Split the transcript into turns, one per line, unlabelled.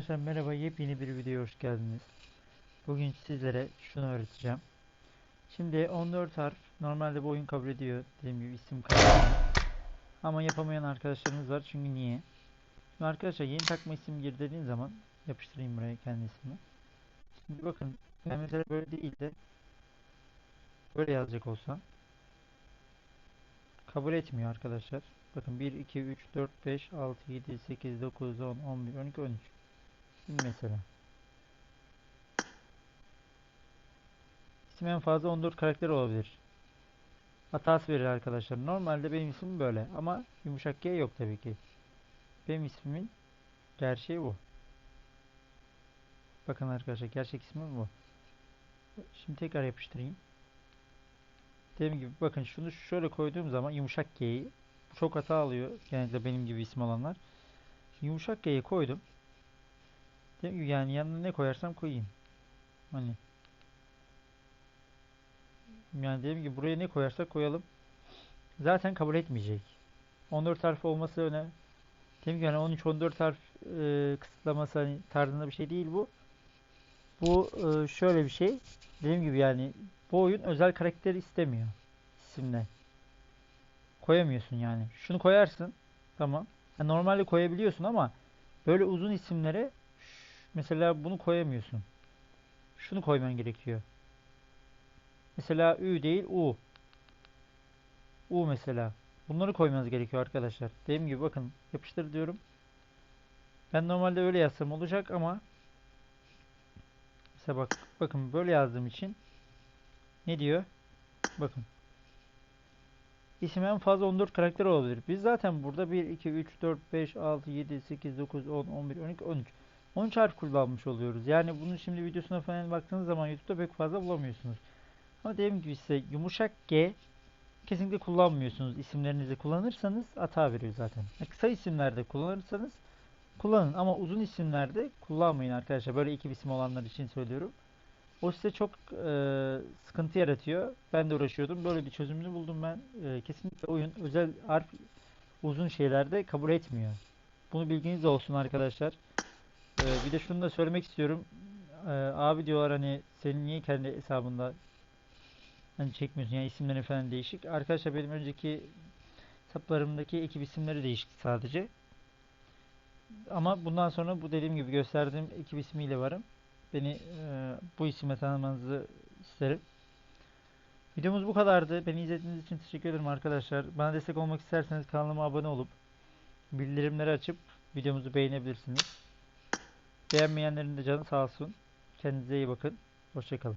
Arkadaşlar merhaba yepyeni bir videoya hoş geldiniz. Bugün sizlere şunu öğreteceğim. Şimdi 14 harf normalde bu oyun kabul ediyor. Dediğim gibi isim kabul. Ama yapamayan arkadaşlarımız var çünkü niye? Şimdi arkadaşlar yeni takma isim gir dediğin zaman yapıştırayım buraya kendi ismimi. Şimdi bakın ben mesela böyle değil de böyle yazacak olsam kabul etmiyor arkadaşlar. Bakın 1, 2, 3, 4, 5, 6, 7, 8, 9, 10, 11, 12, 13. Mesela. İsim en fazla 14 karakter olabilir. Hatası verir arkadaşlar. Normalde benim ismim böyle ama yumuşak G yok tabii ki. Benim ismimin gerçeği bu. Bakın arkadaşlar gerçek ismim bu. Şimdi tekrar yapıştırayım. Dediğim gibi bakın şunu şöyle koyduğum zaman yumuşak G'yi çok hata alıyor. Genellikle benim gibi isim olanlar. Yumuşak G'yi koydum. Yani yanına ne koyarsam koyayım. Hani yani dediğim gibi buraya ne koyarsak koyalım. Zaten kabul etmeyecek. 14 harf olması önemli. Dediğim gibi yani 13-14 harf e, kısıtlaması hani tarzında bir şey değil bu. Bu e, şöyle bir şey. Dediğim gibi yani bu oyun özel karakteri istemiyor. İsimle. Koyamıyorsun yani. Şunu koyarsın. Tamam. Ha, normalde koyabiliyorsun ama böyle uzun isimlere mesela bunu koyamıyorsun. Şunu koyman gerekiyor. Mesela Ü değil U. U mesela. Bunları koymanız gerekiyor arkadaşlar. Dediğim gibi bakın yapıştır diyorum. Ben normalde öyle yazsam olacak ama mesela bak bakın böyle yazdığım için ne diyor? Bakın. İsim en fazla 14 karakter olabilir. Biz zaten burada 1, 2, 3, 4, 5, 6, 7, 8, 9, 10, 11, 12, 13. 13 harf kullanmış oluyoruz. Yani bunun şimdi videosuna falan baktığınız zaman YouTube'da pek fazla bulamıyorsunuz. Ama dediğim gibi size yumuşak G kesinlikle kullanmıyorsunuz. İsimlerinizi kullanırsanız hata veriyor zaten. Kısa isimlerde kullanırsanız kullanın ama uzun isimlerde kullanmayın arkadaşlar. Böyle iki isim olanlar için söylüyorum. O size çok e, sıkıntı yaratıyor. Ben de uğraşıyordum. Böyle bir çözümünü buldum ben. E, kesinlikle oyun özel harf uzun şeylerde kabul etmiyor. Bunu bilginiz olsun arkadaşlar. E, bir de şunu da söylemek istiyorum. E, abi diyorlar hani senin niye kendi hesabında hani çekmiyorsun yani isimlerin falan değişik. Arkadaşlar benim önceki hesaplarımdaki ekip isimleri değişik sadece. Ama bundan sonra bu dediğim gibi gösterdiğim ekip ismiyle varım. Beni e, bu isimle tanımanızı isterim. Videomuz bu kadardı. Beni izlediğiniz için teşekkür ederim arkadaşlar. Bana destek olmak isterseniz kanalıma abone olup bildirimleri açıp videomuzu beğenebilirsiniz. Beğenmeyenlerin de canı sağ olsun. Kendinize iyi bakın. Hoşçakalın.